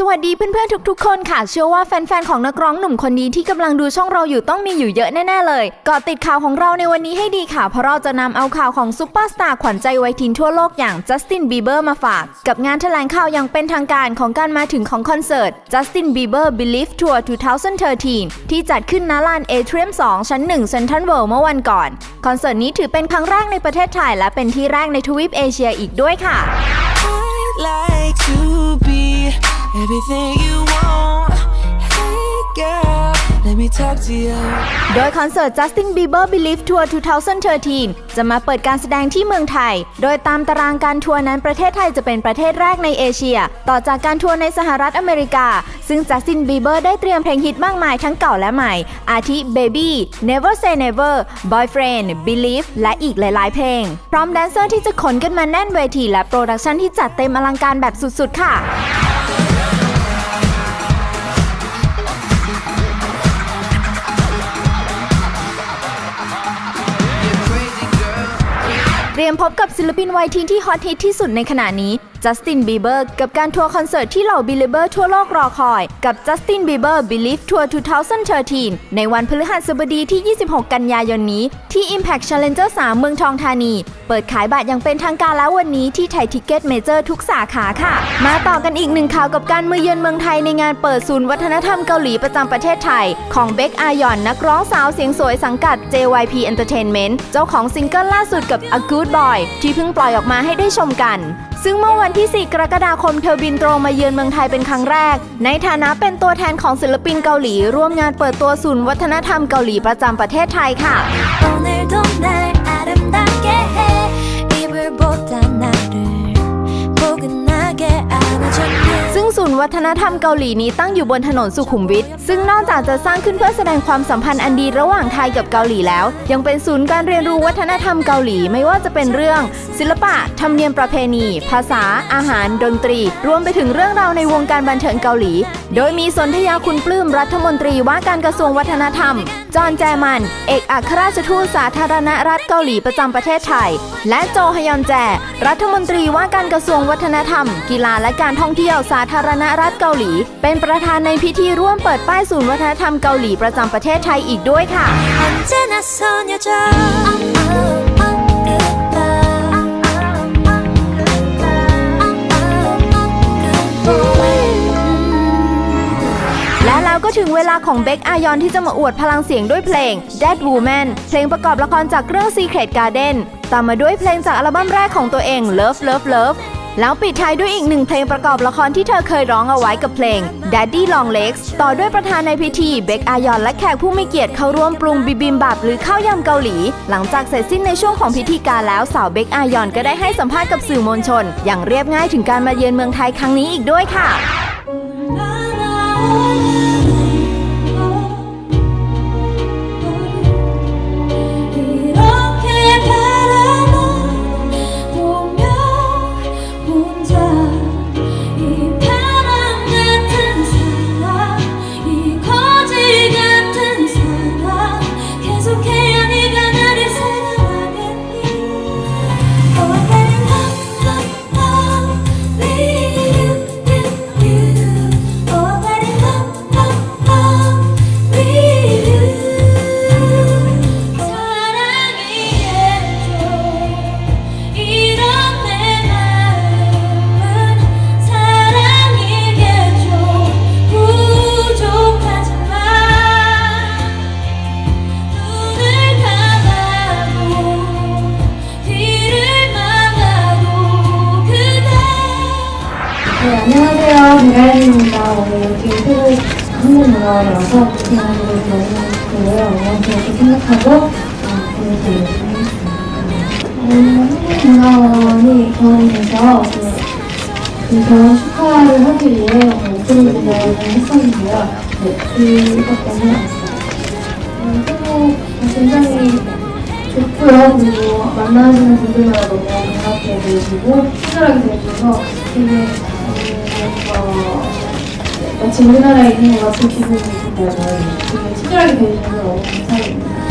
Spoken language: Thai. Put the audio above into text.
สวัสดีเพื่อนๆทุกๆ คนค่ะ เชื่อว่าแฟนๆของนักร้องหนุ่มคนนี้ที่กำลังดูช่องเราอยู่ต้องมีอยู่เยอะแน่ๆเลยกาะติดข่าวของเราในวันนี้ให้ดีค่ะ เพราะเราจะนำเอาข่าวของซุปเปอร์สตาร์ขวัญใจวัยทีนทั่วโลกอย่างจัสตินบีเบอร์มาฝาก กับงานแถลงข่าวอย่างเป็นทางการของการมาถึงของคอนเสิร์ต Justin Bieber Believe Tour 2013 ที่จัดขึ้นณลานเอเทรียม2ชั้น1 Central World เมื่อวันก่อน คอนเสิร์ตนี้ถือเป็นครั้งแรกในประเทศไทยและเป็นที่แรกในทวีปเอเชียอีกด้วยค่ะ I'd like to be everything you want. Hey girl, let me talk to you. โดยคอนเสิร์ต Justin Bieber Believe Tour 2013 จะมาเปิดการแสดงที่เมืองไทย โดยตามตารางการทัวร์นั้นประเทศไทยจะเป็นประเทศแรกในเอเชีย ต่อจากการทัวร์ในสหรัฐอเมริกา ซึ่ง Justin Bieber ได้เตรียมเพลงฮิตมากมายทั้งเก่าและใหม่ อาทิ Baby Never Say Never Boyfriend Believe และอีกหลาย ๆ เพลง พร้อมแดนเซอร์ที่จะขนกันมาแน่นเวทีและโปรดักชันที่จัดเต็มอลังการแบบสุด ๆ ค่ะ บกับศิลปินวัยทีนที่ฮอตฮิตที่สุดในขณะนี้ จัสตินบีเบอร์กับการทัวร์คอนเสิร์ตที่เหล่าบิลเบอร์ทั่วโลกรอคอย กับ Justin Bieber Believe Tour 2013 ในวันพฤหัสบดีที่ 26 กันยายนนี้ ที่ Impact Challenger 3 เมืองทองธานี เปิดขายบัตรอย่างเป็นทางการแล้ววันนี้ที่ไทยทิกเก็ตเมเจอร์ทุกสาขาค่ะ มาต่อกันอีกหนึ่งข่าวกับการมาเยือนเมืองไทยในงานเปิดศูนย์วัฒนธรรมเกาหลีประจำประเทศไทย ของเบคอายอนนักร้องสาวเสียงสวยสังกัด JYP Entertainment เจ้าของซิงเกิลล่าสุดกับ A Good Boy ที่เพิ่งปล่อยออกมาให้ได้ชมกัน ซึ่งเมื่อวันที่ 4 กรกฎาคมเธอบินตรงมาเยือนเมืองไทยเป็นครั้งแรก ในฐานะเป็นตัวแทนของศิลปินเกาหลี ร่วมงานเปิดตัวศูนย์วัฒนธรรมเกาหลีประจำประเทศไทยค่ะ 오늘도 날 아름답게 해 이불보다 나를 포근하게 안아줬네 ซึ่งศู นย์วัฒนธรรมเกาหลีนี้ตั้งอยู่บนถนนสุขุมวิท ซึ่งนอกจากจะสร้างขึ้นเพื่อแสดงความสัมพันธ์อันดีระหว่างไทยกับเกาหลีแล้ว ยังเป็นศูนย์การเรียนรู้วัฒนธรรมเกาหลีไม่ว่าจะเป็นเรื่อง ศิลปะ ธรรมเนียมประเพณี ภาษา อาหาร ดนตรี รวมไปถึงเรื่องราวในวงการบันเทิงเกาหลี โดยมีสนธยาคุณปลื้มรัฐมนตรีว่าการกระทรวงวัฒนธรรม จอนแจมัน เอกอัครราชทูตสาธารณรัฐเกาหลีประจำประเทศไทย และโจฮยอนแจ รัฐมนตรีว่าการกระทรวงวัฒนธรรม กีฬาและการท่องเที่ยวสาธารณรัฐเกาหลี เป็นประธานในพิธีร่วมเปิดป้ายศูนย์วัฒนธรรมเกาหลีประจำประเทศไทยอีกด้วยค่ะ เวลาของเบคอายอนที่จะมาอวดพลังเสียงด้วยเพลง Dead Woman เพลงประกอบละครจากเรื่อง Secret Garden ตามมาด้วยเพลงจากอัลบั้มแรกของตัวเอง Love Love Love แล้วปิดท้ายด้วยอีกหนึ่งเพลงประกอบละครที่เธอเคยร้องเอาไว้กับเพลง Daddy Long Legs ต่อด้วยประธานในพิธีเบคอายอนและแขกผู้มีเกียรติเข้าร่วมปรุงบิบิมบับหรือข้าวยำเกาหลี หลังจากเสร็จสิ้นในช่วงของพิธีการแล้วสาวเบคอายอนก็ได้ให้สัมภาษณ์กับสื่อมวลชน อย่างเรียบง่ายถึงการมาเยือนเมืองไทยครั้งนี้อีกด้วยค่ะ 네, 안녕하세요. 배가연입니다. 오늘 이렇게 새로 한국 문화를 와서 부팅하는 걸 너무 좋고요. 응원스럽게 생각하고 어, 보내드리겠습니다. 음, 한국 문화원이 결혼돼서 그, 그 결혼 축하를 하기 위해 오프닝 무대를 했었는데요. 네, 그것 때문에 왔어요. 굉장히 좋고요. 그리고 만나시는 분들마다 너무 반갑게 대해주고 친절하게 대해주셔서 되게 마치 우리나라에 있는 것 같은 기분이 들어요. 되게 친절하게 대해주셔서 너무 감사합니다.